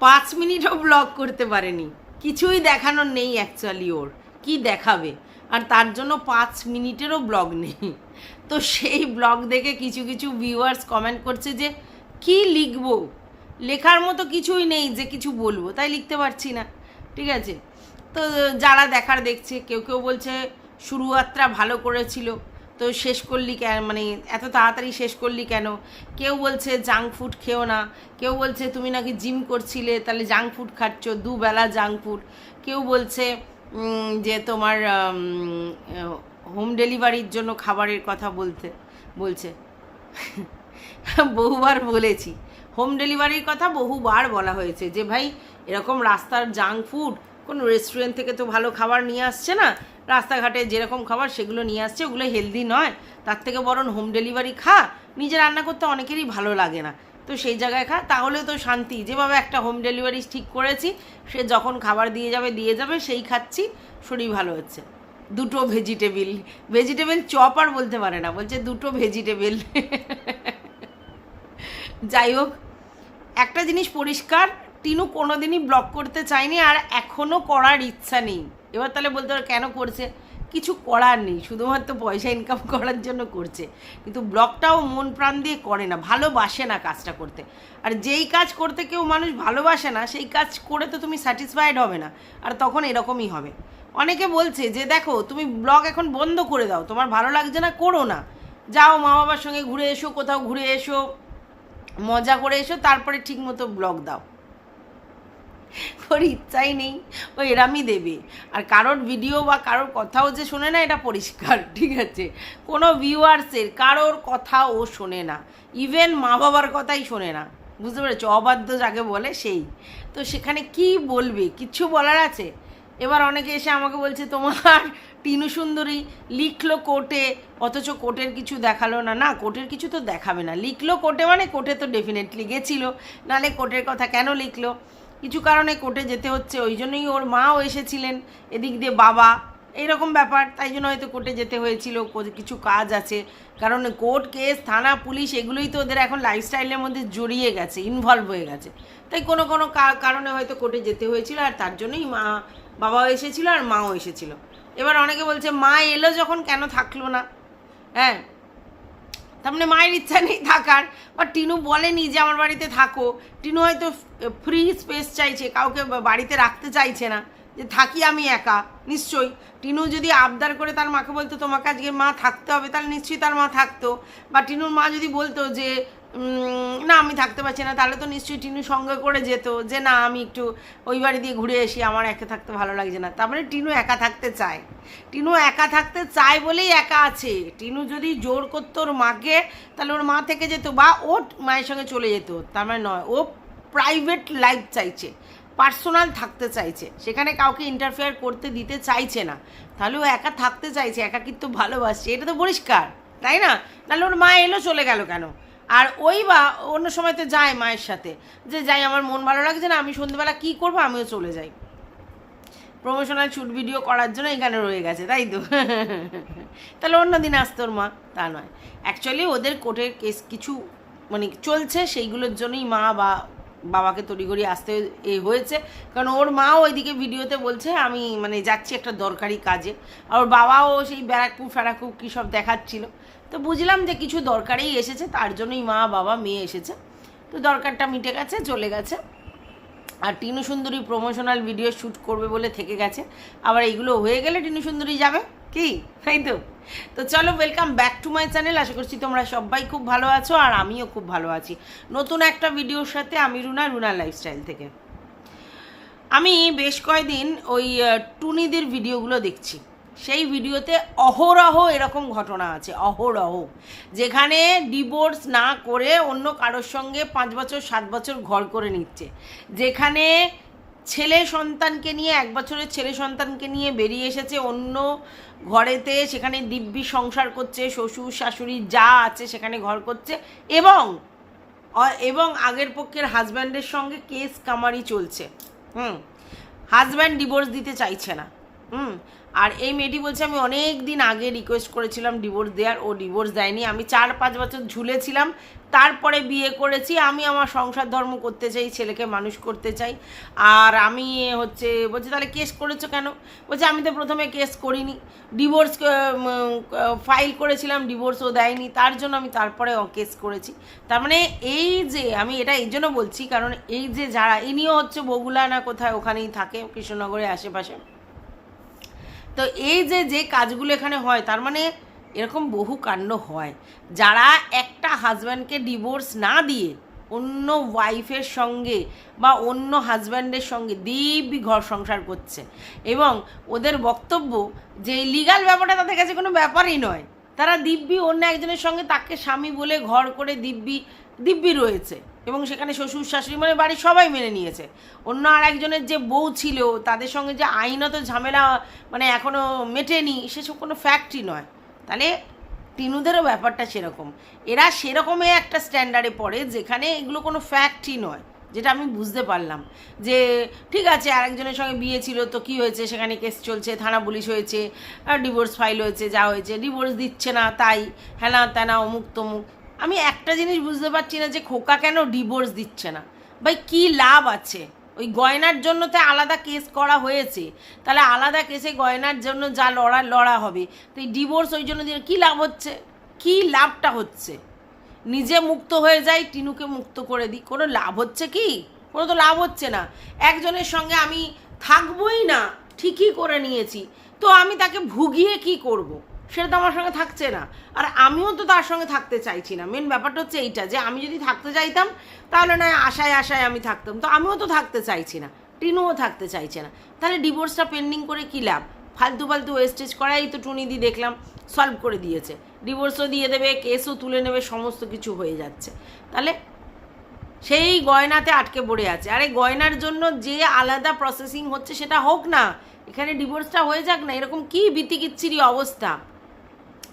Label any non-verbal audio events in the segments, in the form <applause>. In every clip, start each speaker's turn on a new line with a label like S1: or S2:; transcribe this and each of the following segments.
S1: পাঁচ মিনিটও ব্লগ করতে পারেনি। কিছুই দেখানোর নেই অ্যাকচুয়ালি ওর। কি দেখাবে? আর তার জন্য পাঁচ মিনিটেরও ব্লগ নেই। তো সেই ব্লগ দেখে কিছু কিছু ভিউয়ার্স কমেন্ট করছে যে, কি লিখব? লেখার মতো কিছুই নেই যে কিছু বলব, তাই লিখতে পারছি না। ঠিক আছে? তো যারা দেখার দেখছে, কেউ কেউ বলছে শুরুয়াত্রা ভালো করেছিল। তো শেষ করলি কেন? মানে এত তাড়াতাড়ি শেষ করলি কেন? কেউ বলছে জাঙ্ক ফুড খেও না। কেউ বলছে তুমি নাকি জিম করছিলে, তাহলে জাঙ্ক ফুড খাচ্ছ, দুবেলা জাঙ্ক ফুড কেউ বলছে যে তোমার হোম ডেলিভারির জন্য খাবারের কথা বলতে, বলছে। বহুবার বলেছি। হোম ডেলিভারির কথা বহুবার বলা হয়েছে যে ভাই, এরকম রাস্তার জাঙ্ক ফুড কোনো রেস্টুরেন্ট থেকে তো ভালো খাবার নিয়ে আসছে না। রাস্তাঘাটে যেরকম খাবার সেগুলো নিয়ে আসছে, ওগুলো হেলদি নয়। তার থেকে বরং হোম ডেলিভারি খা। নিজে রান্না করতে অনেকেরই ভালো লাগে না। তো সেই জায়গায় খা। তাহলে তো শান্তি। যেভাবে একটা হোম ডেলিভারি ঠিক করেছি, সে যখন খাবার দিয়ে যাবে দিয়ে যাবে, সেই খাচ্ছি। শরীর ভালো হচ্ছে। দুটো ভেজিটেবিল ভেজিটেবিল চপ আর বলতে পারে না। বলছে দুটো ভেজিটেবিল <laughs> যাই হোক, একটা জিনিস পরিষ্কার টিনু কোনোদিনই ব্লক করতে চায়নি আর এখনও করার ইচ্ছা নেই। এবার তাহলে বলতে পারো কেন করছে? কিছু করার নেই, শুধুমাত্র পয়সা ইনকাম করার জন্য করছে। কিন্তু ব্লগটাও মন প্রাণ দিয়ে করে না, ভালোবাসে না কাজটা করতে। আর যেই কাজ করতে কেউ মানুষ ভালোবাসে না, সেই কাজ করে তো তুমি স্যাটিসফাইড হবে না, আর তখন এরকমই হবে। অনেকে বলছে যে দেখো, তুমি ব্লগ এখন বন্ধ করে দাও, তোমার ভালো লাগছে না, করো না। যাও মা বাবার সঙ্গে ঘুরে এসো, কোথাও ঘুরে এসো, মজা করে এসো, তারপরে ঠিক মতো ব্লগ দাও। ওর ইচ্ছাই নেই, ও এরামই দেবে। আর কারোর ভিডিও বা কারোর কথাও যে শোনে না, এটা পরিষ্কার, <laughs> ঠিক আছে? কোনো ভিউয়ার্সের কারোর কথা ও শোনে না। ইভেন মা বাবার কথাই শোনে না। বুঝতে পেরেছ? অবাধ্য যাকে বলে সেই। তো সেখানে কি বলবে? কিচ্ছু বলার আছে? এবার অনেকে এসে আমাকে বলছে, তোমার টিনু সুন্দরী লিখলো কোর্টে, অথচ কোর্টের কিছু দেখাল না। না, কোর্টের কিছু তো দেখাবে না। লিখলো কোর্টে মানে কোর্টে তো ডেফিনেটলি গেছিল। নাহলে কোর্টের কথা কেন লিখলো? কিছু কারণে কোর্টে যেতে হচ্ছে, ওই জন্যই ওর মাও এসেছিলেন, এদিক দিয়ে বাবা, এইরকম ব্যাপার, তাই জন্য হয়তো কোর্টে যেতে হয়েছিল কিছু কাজ আছে, কারণ কোর্ট, কেস, থানা, পুলিশ, এগুলোই তো ওদের এখন লাইফস্টাইলের মধ্যে জড়িয়ে গেছে ইনভলভ হয়ে গেছে। তাই কোনো কোনো কারণে হয়তো কোর্টে যেতে হয়েছিল, আর তার জন্যই মা, বাবাও এসেছিল আর মাও এসেছিল। এবার অনেকে বলছে, মা এলো যখন, কেন থাকল না? হ্যাঁ তার মানে মায়ের ইচ্ছা নেই থাকার। বা টিনু বলেনি যে আমার বাড়িতে থাকো। টিনু হয়তো ফ্রি স্পেস চাইছে, কাউকে বাড়িতে রাখতে চাইছে না যে থাকি আমি একা, নিশ্চয়ই। টিনু যদি আবদার করে তার মাকে বলতো, তোমাকে আজকে মা থাকতে হবে, তাহলে নিশ্চয়ই তার মা থাকতো। বা টিনুর মা যদি বলতো যে না, আমি থাকতে পারছি না। তাহলে তো নিশ্চয়ই টিনু সঙ্গে করে যেত যে, না, আমি একটু ওই বাড়ি দিয়ে ঘুরে এসি আমার একা থাকতে ভালো লাগছে না। তারপরে টিনু একা থাকতে চায়। টিনু একা থাকতে চায় বলেই একা আছে। টিনু যদি জোর করতো ওর মাকে, তাহলে ওর মা থেকে যেত বা ও মায়ের সঙ্গে চলে যেত। তার মানে নয়, ও প্রাইভেট লাইফ চাইছে, পার্সোনাল থাকতে চাইছে। সেখানে কাউকে ইন্টারফেয়ার করতে দিতে চাইছে না। তাহলে ও একা থাকতে চাইছে একা কিন্তু ভালোবাসছে। এটা তো পরিষ্কার, তাই না? তাহলে ওর মা এলো, চলে গেল কেন? আর ওই বা অন্য সময় তো যায় মায়ের সাথে। যে যাই, আমার মন ভালো লাগছে না, আমি সন্ধ্যেবেলা কী করব, আমিও চলে যাই। প্রমোশনাল শ্যুট ভিডিও করার জন্য এখানে রয়ে গেছে, তাই তো? তাহলে অন্য দিন আসতো ওর মা, তা নয়। অ্যাকচুয়ালি ওদের কোর্টের কেস কিছু মানে চলছে, সেইগুলোর জন্যই মা বা বাবাকে তড়িঘড়ি আসতে এ হয়েছে। কারণ ওর মাও ওইদিকে ভিডিওতে বলছে, আমি মানে যাচ্ছি একটা দরকারি কাজে। আর ওর বাবাও সেই ব্যারাকপুর ফেরাকুপ কী সব দেখাচ্ছিল। তো বুঝলাম যে কিছু দরকারেই এসেছে, তার জন্যই মা, বাবা, মেয়ে এসেছে। তো দরকারটা মিটে গেছে, চলে গেছে। আর টিনু সুন্দরী প্রমোশনাল ভিডিও শ্যুট করবে বলে থেকে গেছে। আবার এইগুলো হয়ে গেলে টিনু সুন্দরী যাবে? কি? তাই তো? তো চলো welcome back to my channel আশা করছি তোমরা সবাই খুব ভালো আছো আর আমিও খুব ভালো আছি। নতুন একটা ভিডিওর সাথে আমি রুনা রুনা লাইফস্টাইল থেকে। আমি বেশ কয়েকদিন ওই টুনিদের ভিডিওগুলো দেখছি। সেই ভিডিওতে অহরহ এরকম ঘটনা আছে, অহরহ। যেখানে ডিভোর্স না করে অন্য কারোর সঙ্গে পাঁচ বছর, সাত বছর ঘর করে নিচ্ছে। যেখানে ছেলে সন্তানকে নিয়ে, এক বছরের ছেলে সন্তানকে নিয়ে বেরিয়ে এসেছে অন্য ঘরেতে, সেখানে দিব্যি সংসার করছে, শ্বশুর, শাশুড়ি যা আছে সেখানে ঘর করছে এবং এবং আগের পক্ষের হাজব্যান্ডের সঙ্গে কেস কামারি চলছে। হুম হাজব্যান্ড ডিভোর্স দিতে চাইছে না। হুম, আর এই মেয়েটি বলছে, আমি অনেক দিন আগে রিকোয়েস্ট করেছিলাম ডিভোর্স দেওয়ার, ও ডিভোর্স দেয়নি। আমি চার পাঁচ বছর ঝুলেছিলাম, তারপরে বিয়ে করেছি। আমি আমার সংসার ধর্ম করতে চাই, ছেলেকে মানুষ করতে চাই। আর আমি হচ্ছে, বলছে, তাহলে কেস করেছ কেন? বলছে, আমি তো প্রথমে কেস করিনি। ডিভোর্স ফাইল করেছিলাম ডিভোর্সও দেয়নি। তার জন্য আমি তারপরে কেস করেছি। তার মানে এই যে, আমি এটা এই জন্য বলছি, কারণ এই যে যারা, ইনিও হচ্ছে বগুলা না কোথায়, ওখানেই থাকে, কৃষ্ণনগরের আশেপাশে। তো এই যে যে কাজগুলো এখানে হয়, তার মানে এরকম বহু কাণ্ড হয়। যারা একটা হাজব্যান্ডকে ডিভোর্স না দিয়ে অন্য ওয়াইফের সঙ্গে বা অন্য হাজব্যান্ডের সঙ্গে দিব্যি ঘর সংসার করছে এবং ওদের বক্তব্য যে লিগাল ব্যাপারটা তাদের কাছে কোনো ব্যাপারই নয়। তারা দিব্যি অন্য একজনের সঙ্গে তাকে স্বামী বলে ঘর করে দিব্যি দিব্যি রয়েছে। এবং সেখানে শ্বশুর শাশুড়ি মানে বাড়ির সবাই মেনে নিয়েছে। অন্য আর একজনের যে বউ ছিল, তাদের সঙ্গে যে আইনত ঝামেলা মানে এখনও মেটেনি সেসব কোনো ফ্যাক্টই নয়। তাহলে টিনুদেরও ব্যাপারটা সেরকম। এরা সেরকমই একটা স্ট্যান্ডার্ডে পড়ে, যেখানে এগুলো কোনো ফ্যাক্টই নয়, যেটা আমি বুঝতে পারলাম। যে ঠিক আছে, আরেকজনের সঙ্গে বিয়ে ছিল, তো কি হয়েছে? সেখানে কেস চলছে, থানা পুলিশ হয়েছে ডিভোর্স ফাইল হয়েছে, যা হয়েছে ডিভোর্স দিচ্ছে না, তাই হ্যানা ত্যানা অমুক তমুক আমি একটা জিনিস বুঝতে পারছি না যে খোকা কেন ডিভোর্স দিচ্ছে না। ভাই, কি লাভ আছে? ওই গয়নার জন্য তো আলাদা কেস করা হয়েছে। তাহলে আলাদা কেসে গয়নার জন্য যা লড়া লড়া হবে। তো এই ডিভোর্স ওই জন্য কী লাভ হচ্ছে? কী লাভটা হচ্ছে? নিজে মুক্ত হয়ে যাই, টিনুকে মুক্ত করে দিই। কোনো লাভ হচ্ছে কি? কোনো তো লাভ হচ্ছে না। একজনের সঙ্গে আমি থাকবই না, ঠিকই করে নিয়েছি। তো আমি তাকে ভুগিয়ে কি করব। সেটা তো আমার সঙ্গে থাকছে না। আর আমিও তো তার সঙ্গে থাকতে চাইছি না। মেন ব্যাপারটা হচ্ছে এইটা যে আমি যদি থাকতে চাইতাম, তাহলে নয় আশায় আশায় আমি থাকতাম। তো আমিও তো থাকতে চাইছি না। টিনুও থাকতে চাইছে না। তাহলে ডিভোর্সটা পেন্ডিং করে কী লাভ? ফালতু ফালতু ওয়েস্টেজ করাই তো টুনিদি দেখলাম সলভ করে দিয়েছে। ডিভোর্সও দিয়ে দেবে কেসও তুলে নেবে, সমস্ত কিছু হয়ে যাচ্ছে। তাহলে সেই গয়নাতে আটকে পড়ে আছে। আরে গয়নার জন্য যে আলাদা প্রসেসিং হচ্ছে সেটা হোক না, এখানে ডিভোর্সটা হয়ে যাক না, এরকম কী বিতিকিচ্ছিরি অবস্থা?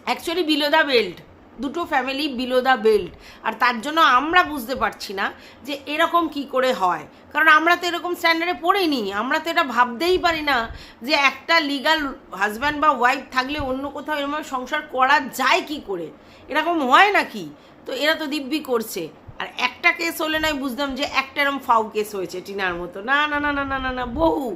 S1: অ্যাকচুয়ালি বিলো দ্য বেল্ট দুটো ফ্যামিলি বিলো দ্য বেল্ট আর তার জন্য আমরা বুঝতে পারছি না যে এরকম কি করে হয়। কারণ আমরা তো এরকম স্ট্যান্ডার্ডে পড়িনি। আমরা তো এটা ভাবতেই পারি না যে একটা লিগাল হাজব্যান্ড বা ওয়াইফ থাকলে অন্য কোথাও এরকম সংসার করা যায় কি করে? এরকম হয় নাকি? তো এরা তো দিব্যি করছে। আর একটা কেস হলে নয় বুঝতাম যে একটা এরম ফাউ কেস হয়েছে টিনার মতো। না না না না না না না, বহু।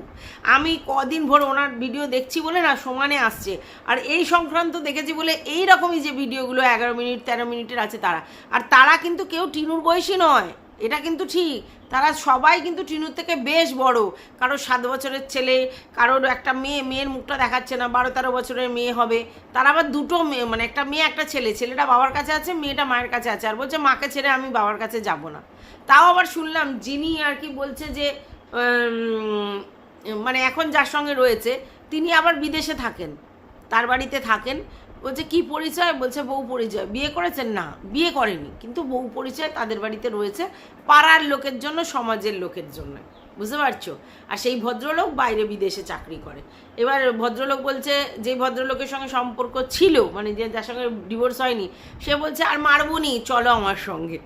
S1: আমি কদিন ভোর ওনার ভিডিও দেখছি বলে না সমানে আসছে। আর এই সংক্রান্ত দেখেছি বলে এই রকমই যে ভিডিওগুলো এগারো মিনিট, তেরো মিনিটের আছে তারা। আর তারা কিন্তু কেউ টিনুর বয়সী নয়। এটা কিন্তু ঠিক। তারা সবাই কিন্তু টিনুর থেকে বেশ বড়। কারও সাত বছরের ছেলে, কারোর একটা মেয়ে, মেয়ের মুখটা দেখাচ্ছে না, বারো তেরো বছরের মেয়ে হবে। তার আবার দুটো মেয়ে মানে একটা মেয়ে, একটা ছেলে। ছেলেটা বাবার কাছে আছে, মেয়েটা মায়ের কাছে আছে। আর বলছে, মাকে ছেড়ে আমি বাবার কাছে যাব না। তাও আবার শুনলাম যিনি আর কি বলছে যে মানে এখন যার সঙ্গে রয়েছে, তিনি আবার বিদেশে থাকেন। তার বাড়িতে থাকেন। বলছে কি পরিচয়? বলছে বউ পরিচয়। বিয়ে করেছেন না, বিয়ে করেনি। কিন্তু বউ পরিচয় তাদের বাড়িতে রয়েছে, পাড়ার লোকের জন্য, সমাজের লোকের জন্য। বুঝতে পারছ? আর সেই ভদ্রলোক বাইরে বিদেশে চাকরি করে। এবার ভদ্রলোক বলছে, যে ভদ্রলোকের সঙ্গে সম্পর্ক ছিল মানে যে যার সঙ্গে ডিভোর্স হয়নি, সে বলছে, আর মারবো নি, চলো আমার সঙ্গে।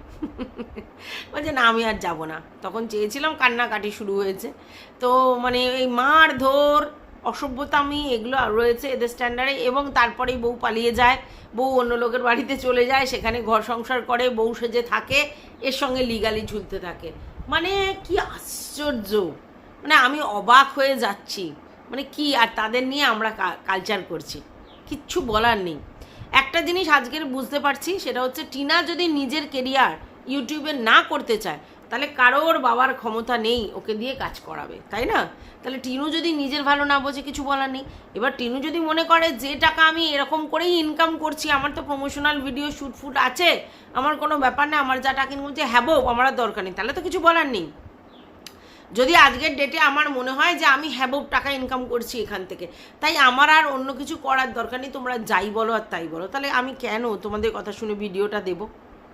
S1: বলছে, না, আমি আর যাব না। তখন চেয়েছিলাম কান্নাকাটি শুরু হয়েছে। তো মানে এই মার ধর অসভ্যতামি এগুলো রয়েছে এদের স্ট্যান্ডার্ডে এবং তারপরেই বউ পালিয়ে যায়, বউ অন্য লোকের বাড়িতে চলে যায়, সেখানে ঘর সংসার করে, বউ সেজে থাকে, এর সঙ্গে লিগালি ঝুলতে থাকে। মানে কি আশ্চর্য! মানে আমি অবাক হয়ে যাচ্ছি। মানে কি আর তাদের নিয়ে আমরা কালচার করছি? কিচ্ছু বলার নেই। একটা জিনিস আজকের বুঝতে পারছি, সেটা হচ্ছে টিনা যদি নিজের কেরিয়ার ইউটিউবে না করতে চায় তাহলে কারোর বাবার ক্ষমতা নেই, ওকে দিয়ে কাজ করাবে, তাই না? তাহলে টিনু যদি নিজের ভালো না বোঝে, কিছু বলার নেই। এবার টিনু যদি মনে করে, যে টাকা আমি এরকম করেই ইনকাম করছি, আমার তো প্রমোশনাল ভিডিও শ্যুট ফুট আছে, আমার কোনো ব্যাপার নেই আমার যা টাকা ইনকাম হ্যাবো আমার দরকার নেই। তাহলে তো কিছু বলার নেই। যদি আজকের ডেটে আমার মনে হয় যে আমি হ্যাবব টাকা ইনকাম করছি এখান থেকে, তাই আমার আর অন্য কিছু করার দরকার নেই, তোমরা যাই বলো আর তাই বলো। তাহলে আমি কেন তোমাদের কথা শুনে ভিডিওটা দেবো?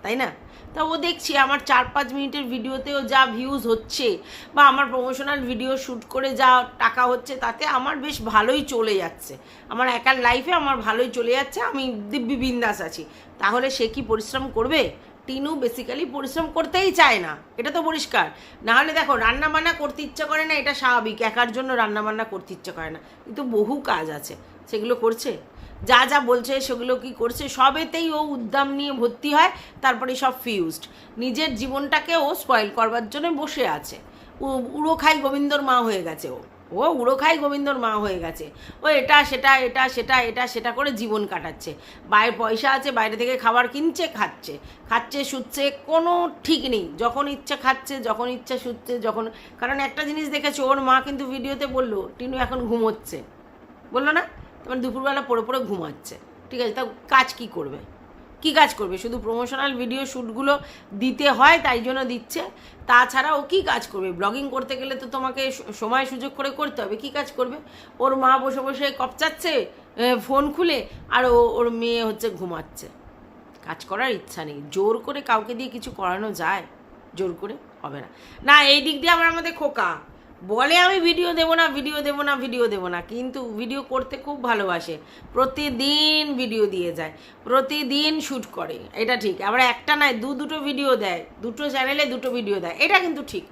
S1: তাই না? তা ও দেখছি আমার চার পাঁচ মিনিটের ভিডিওতেও যা ভিউজ হচ্ছে বা আমার প্রমোশনাল ভিডিও শ্যুট করে যা টাকা হচ্ছে তাতে আমার বেশ ভালোই চলে যাচ্ছে। আমার একার লাইফে আমার ভালোই চলে যাচ্ছে, আমি দিব্যি বিন্দাস আছি। তাহলে সে কি পরিশ্রম করবে? টিনু বেসিক্যালি পরিশ্রম করতেই চায় না। এটা তো পরিষ্কার। না হলে দেখো, রান্নাবান্না করতে ইচ্ছা করে না, এটা স্বাভাবিক। একার জন্য রান্নাবান্না করতে ইচ্ছা করে না। কিন্তু বহু কাজ আছে। সেগুলো করছে? যা যা বলছে, সেগুলো কি করছে, সবেতেই ও উদ্দাম নিয়ে ভর্তি হয়, তারপরে সব ফিউজড নিজের জীবনটাকে ও স্পয়েল করবার জন্য বসে আছে। উড়ো খাই গোবিন্দর মা হয়ে গেছে ও। ও উড়ো খাই গোবিন্দর মা হয়ে গেছে। ও এটা, সেটা এটা সেটা এটা, সেটা করে জীবন কাটাচ্ছে। বাইরে পয়সা আছে, বাইরে থেকে খাবার কিনছে, খাচ্ছে। খাচ্ছে, শুচ্ছে, কোনো ঠিক নেই। যখন ইচ্ছা খাচ্ছে, যখন ইচ্ছা শুচ্ছে, যখন, কারণ একটা জিনিস দেখেছে, ওর মা কিন্তু ভিডিওতে বলল, টিনু এখন ঘুমোচ্ছে। বলল না? তোমার দুপুরবেলা পড়ে পড়ে ঘুমাচ্ছে। ঠিক আছে, তা কাজ কি করবে? কি কাজ করবে? শুধু প্রমোশনাল ভিডিও শ্যুটগুলো দিতে হয়, তাই জন্য দিচ্ছে। তাছাড়া ও কী কাজ করবে? ব্লগিং করতে গেলে তো তোমাকে সময় সুযোগ করে করতে হবে। কী কাজ করবে? ওর মা বসে বসে কপচাচ্ছে ফোন খুলে, আর ও, ওর মেয়ে হচ্ছে ঘুমাচ্ছে। কাজ করার ইচ্ছা নেই। জোর করে কাউকে দিয়ে কিছু করানো যায়? জোর করে? হবে না। না, এই দিক দিয়ে আমার আমাদের খোকা। বলে আমি ভিডিও দেবো না ভিডিও দেবো না ভিডিও দেবো না, কিন্তু ভিডিও করতে খুব ভালোবাসে। প্রতিদিন ভিডিও দিয়ে যায়, প্রতিদিন শ্যুট করে, এটা ঠিক। আবার একটা নয় দু দুটো ভিডিও দেয়, দুটো চ্যানেলে দুটো ভিডিও দেয়, এটা কিন্তু ঠিক।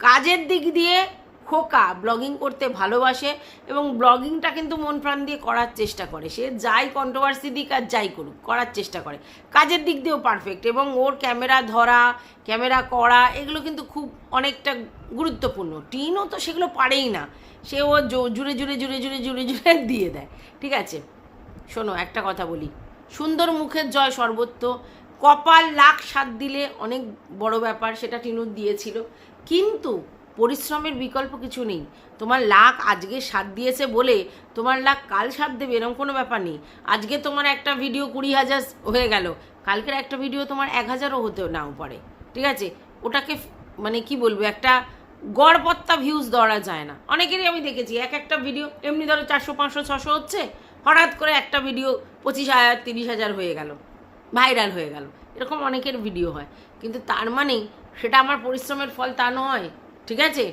S1: কাজের দিক দিয়ে খোকা ব্লগিং করতে ভালোবাসে এবং ব্লগিংটা কিন্তু মন প্রাণ দিয়ে করার চেষ্টা করে। সে যাই কন্ট্রোভার্সি দিক আর যাই করুক, করার চেষ্টা করে। কাজের দিক দিয়েও পারফেক্ট এবং ওর ক্যামেরা ধরা ক্যামেরা করা, এগুলো কিন্তু খুব অনেকটা গুরুত্বপূর্ণ। টিনও তো সেগুলো পারেই না। সে ও জুড়ে জুড়ে জুড়ে জুড়ে জুড়ে জুড়ে দিয়ে দেয়। ঠিক আছে? শোনো, একটা কথা বলি। সুন্দর মুখের জয় সর্বত্র। কপাল লাখ সাত দিলে অনেক বড় ব্যাপার, সেটা টিনুর দিয়েছিল। কিন্তু পরিশ্রমের বিকল্প কিছু নেই। তোমার লাখ আজকে সাত দিয়েছে বলে তোমার লাখ কাল সাত দেবে এরকম কোনো ব্যাপার নেই। আজকে তোমার একটা ভিডিও কুড়ি হাজার হয়ে গেল। কালকের একটা ভিডিও তোমার এক হাজারও হতেও নাও পারে। ঠিক আছে? ওটাকে মানে কি বলব, একটা গড়পত্তা ভিউজ ধরা যায় না। অনেকেরই আমি দেখেছি, এক একটা ভিডিও এমনি ধরো চারশো, পাঁচশো, ছশো হচ্ছে, হঠাৎ করে একটা ভিডিও পঁচিশ হাজার, তিরিশ হাজার হয়ে গেল ভাইরাল হয়ে গেল। এরকম অনেকের ভিডিও হয়। কিন্তু তার মানে সেটা আমার পরিশ্রমের ফল তা নয়। ঠিক আছে?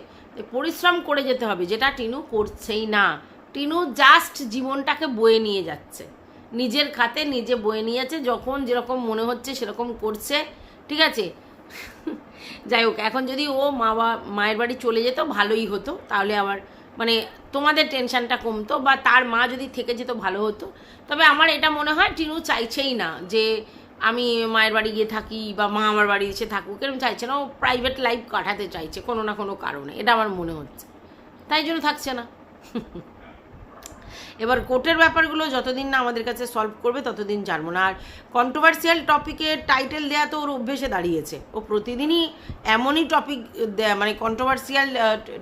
S1: পরিশ্রম করে যেতে হবে, যেটা টিনু করছেই না। টিনু জাস্ট জীবনটাকে বয়ে নিয়ে যাচ্ছে। নিজের খাতে নিজে বয়ে নিয়ে যাচ্ছে যখন যেরকম মনে হচ্ছে সেরকম করছে, ঠিক আছে? <laughs> যাই হোক, এখন যদি ও মা বা, মায়ের বাড়ি চলে যেত, ভালোই হতো। তাহলে আবার মানে তোমাদের টেনশনটা কমতো, বা তার মা যদি থেকে যেত, ভালো হতো। তবে আমার এটা মনে হয়, টিনু চাইছেই না যে আমি মায়ের বাড়ি গিয়ে থাকি বা মা আমার বাড়ি এসে থাকুক, এরকম চাইছে না, ও প্রাইভেট লাইফ কাটাতে চাইছে কোনো না কোনো কারণে। এটা আমার মনে হচ্ছে। তাই জন্য থাকছে না। <laughs> এবার কোর্টের ব্যাপারগুলো যতদিন না আমাদের কাছে সলভ করবে, ততদিন জানব না। আর কন্ট্রোভার্সিয়াল টপিকের টাইটেল দেওয়া তো ওর অভ্যেসে দাঁড়িয়েছে। ও প্রতিদিনই এমনই টপিক দেয় মানে কন্ট্রোভার্সিয়াল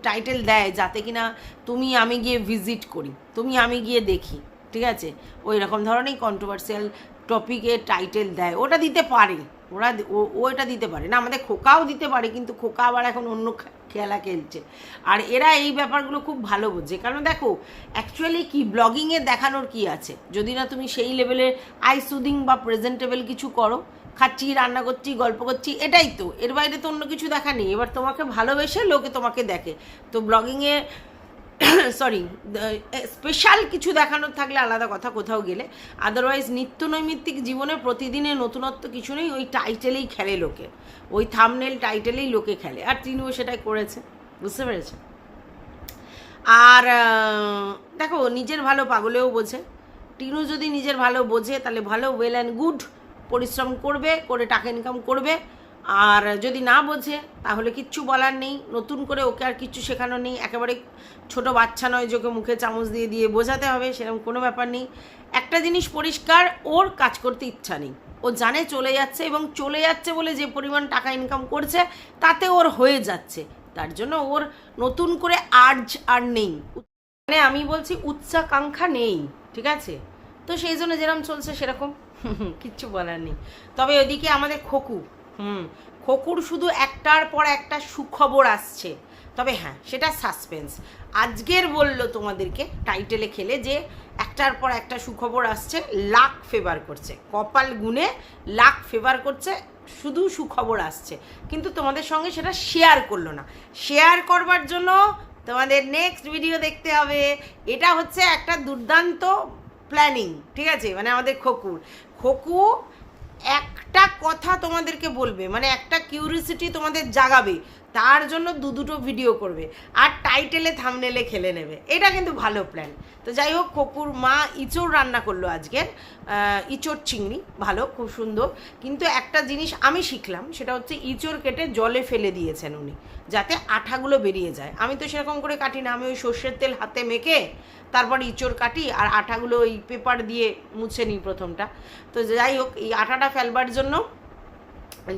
S1: টাইটেল দেয় যাতে কিনা তুমি আমি গিয়ে ভিজিট করি, তুমি আমি গিয়ে দেখি, ঠিক আছে? ওই রকম ধরনেরই কন্ট্রোভার্সিয়াল টপিকের টাইটেল দেয়, ওটা দিতে পারে। ওরা ও- এটা দিতে পারে। না, আমাদের খোকাও দিতে পারে, কিন্তু খোকা আবার এখন অন্য খেলা খেলছে। আর এরা এই ব্যাপারগুলো খুব ভালো বোঝে। কারণ দেখো অ্যাকচুয়ালি কি ব্লগিংয়ে দেখানোর কি আছে? যদি না তুমি সেই লেভেলের আই সুদিং বা প্রেজেন্টেবল কিছু করো, খাচ্ছি, রান্না করছি, গল্প করছি, এটাই তো। এর বাইরে তো অন্য কিছু দেখা নেই। এবার তোমাকে ভালোবেসে লোকে তোমাকে দেখে। তো ব্লগিংয়ে <coughs> সরি স্পেশাল কিছু দেখানোর থাকলে আলাদা কথা কোথাও গেলে। আদারওয়াইজ নিত্য নৈমিত্তিক জীবনে প্রতিদিনের নতুনত্ব কিছু নেই, ওই টাইটেলেই খেলে লোকে। ওই থামনেল টাইটেলেই লোকে খেলে। আর তিনিও সেটাই করেছে বুঝতে পেরেছে আর দেখো, নিজের ভালো পাগলেও বোঝে। টিনু যদি নিজের ভালো বোঝে, তাহলে ভালো ওয়েল অ্যান্ড গুড পরিশ্রম করবে, করে টাকা ইনকাম করবে। আর যদি না বোঝে, তাহলে কিচ্ছু বলার নেই। নতুন করে ওকে আর কিচ্ছু শেখানো নেই। একেবারে ছোট বাচ্চা নয় যে ওকে মুখে চামচ দিয়ে দিয়ে বোঝাতে হবে, সেরকম কোনো ব্যাপার নেই। একটা জিনিস পরিষ্কার, ওর কাজ করতে ইচ্ছা নেই। ও জানে চলে যাচ্ছে এবং চলে যাচ্ছে বলে যে পরিমাণ টাকা ইনকাম করছে, তাতে ওর হয়ে যাচ্ছে। তার জন্য ওর নতুন করে আর্জ আর নেই। মানে আমি বলছি উচ্চাকাঙ্ক্ষা নেই, ঠিক আছে? তো সেই জন্য যেরকম চলছে সেরকম। <laughs> কিচ্ছু বলার নেই। তবে ওইদিকে আমাদের খোকু হুম, খোকুর শুধু একটার পর একটা সুখবর আসছে। তবে হ্যাঁ সেটা সাসপেন্স আজকের বলল তোমাদেরকে টাইটেলে খেলে যে একটার পর একটা সুখবর আসছে, লাখ ফেভার করছে। কপাল গুনে লাখ ফেভার করছে, শুধু সুখবর আসছে। কিন্তু তোমাদের সঙ্গে সেটা শেয়ার করল না। শেয়ার করবার জন্য তোমাদের নেক্সট ভিডিও দেখতে হবে। এটা হচ্ছে একটা দুর্দান্ত প্ল্যানিং ঠিক আছে? মানে আমাদের খোকুর। খোকু একটা কথা তোমাদেরকে বলবে মানে একটা কিউরিসিটি তোমাদের জাগাবে। তার জন্য দু দুটো ভিডিও করবে। আর টাইটেলে থামনেলে খেলে নেবে। এটা কিন্তু ভালো প্ল্যান তো যাই হোক খকুর মা ইঁচড় রান্না করল আজকের। ইঁচড় চিংড়ি, ভালো, খুব সুন্দর। কিন্তু একটা জিনিস আমি শিখলাম, সেটা হচ্ছে ইঁচড় কেটে জলে ফেলে দিয়েছেন উনি, যাতে আঠাগুলো বেরিয়ে যায়। আমি তো সেরকম করে কাটি না, আমি ওই সর্ষের তেল হাতে মেখে তারপর ইঁচড় কাটি আর আঠাগুলো ওই পেপার দিয়ে মুছে নিই প্রথমটা। তো যাই হোক, এই আঠাটা ফেলবার জন্য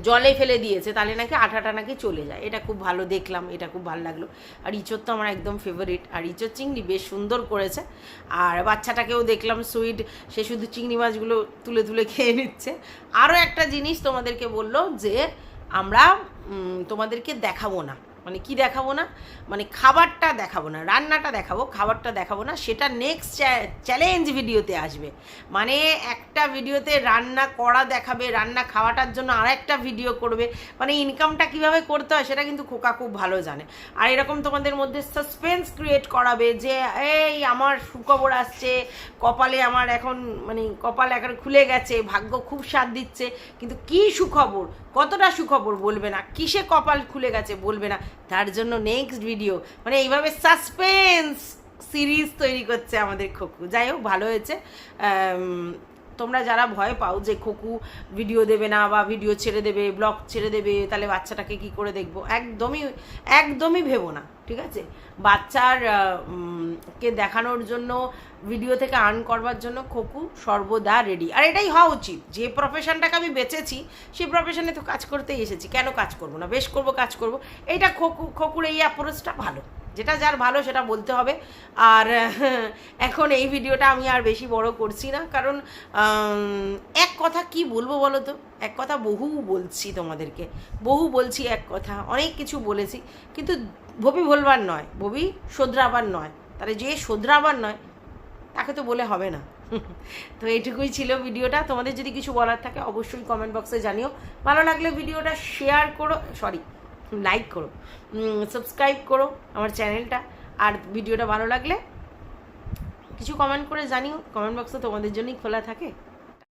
S1: জলে ফেলে দিয়েছে, তাহলে নাকি আঠাটা নাকি চলে যায়। এটা খুব ভালো দেখলাম, এটা খুব ভালো লাগল। আর ইঁচড় তো আমার একদম ফেভারিট আর ইঁচড় চিংড়ি বেশ সুন্দর করেছে। আর বাচ্চাটাকেও দেখলাম সুইট সে শুধু চিংড়ি মাছগুলো তুলে তুলে খেয়ে নিচ্ছে। আরও একটা জিনিস তোমাদেরকে বলল যে, আমরা তোমাদেরকে দেখাবো না। মানে কি দেখাবো না? মানে খাবারটা দেখাবো না, রান্নাটা দেখাবো, খাবারটা দেখাবো না, সেটা নেক্সট চ্যালেঞ্জ ভিডিওতে আসবে। মানে একটা ভিডিওতে রান্না করা দেখাবে, রান্না খাওয়াটার জন্য আর একটা ভিডিও করবে। মানে ইনকামটা কীভাবে করতে হয় সেটা কিন্তু খোকা খুব ভালো জানে। আর এরকম তোমাদের মধ্যে সাসপেন্স ক্রিয়েট করাবে যে, এই আমার সুখবর আসছে, কপালে আমার এখন মানে কপাল এখন খুলে গেছে, ভাগ্য খুব সাথ দিচ্ছে। কিন্তু কি সুখবর? কতটা সুখবর বলবে না, কিসে কপাল খুলে গেছে বলবে না, তার জন্য নেক্সট ভিডিও মানে এইভাবে সাসপেন্স সিরিজ তৈরি করছে আমাদের খোকু। যাই হোক, ভালো হয়েছে। তোমরা যারা ভয় পাও যে খোকু ভিডিও দেবে না বা ভিডিও ছেড়ে দেবে ব্লগ ছেড়ে দেবে, তাহলে বাচ্চাটাকে কি করে দেখব? একদমই একদমই ভেবো না, ঠিক আছে? বাচ্চার কে দেখানোর জন্য ভিডিও থেকে আর্ন করবার জন্য খোকু সর্বদা রেডি আর এটাই হওয়া উচিত। যে প্রফেশনটাকে আমি বেঁচেছি সেই প্রফেশনে তো কাজ করতেই এসেছি। কেন কাজ করব না? বেশ করব, কাজ করব। এইটা খোকু, খোকুর এই অ্যাপ্রোচটা ভালো। যেটা যার ভালো, সেটা বলতে হবে। আর, <laughs> এখন এই ভিডিওটা আমি আর বেশি বড় করছি না। কারণ এক কথা কি বলব বলো তো? এক কথা বহু বলছি তোমাদেরকে। বহু বলছি এক কথা। অনেক কিছু বলেছি। কিন্তু ভবি বলবার নয়, ভবি শোধরাবার নয়। তাহলে যে শোধরাবার নয় তাকে তো বলে হবে না। <laughs> তো এইটুকুই ছিল ভিডিওটা। তোমাদের যদি কিছু বলার থাকে অবশ্যই কমেন্ট বক্সে জানিও। ভালো লাগলে ভিডিওটা শেয়ার করো সরি লাইক করো সাবস্ক্রাইব করো আমার চ্যানেলটা আর ভিডিওটা ভালো লাগলে কিছু কমেন্ট করে জানিও। কমেন্ট বক্স তোমাদের জন্যই খোলা থাকে।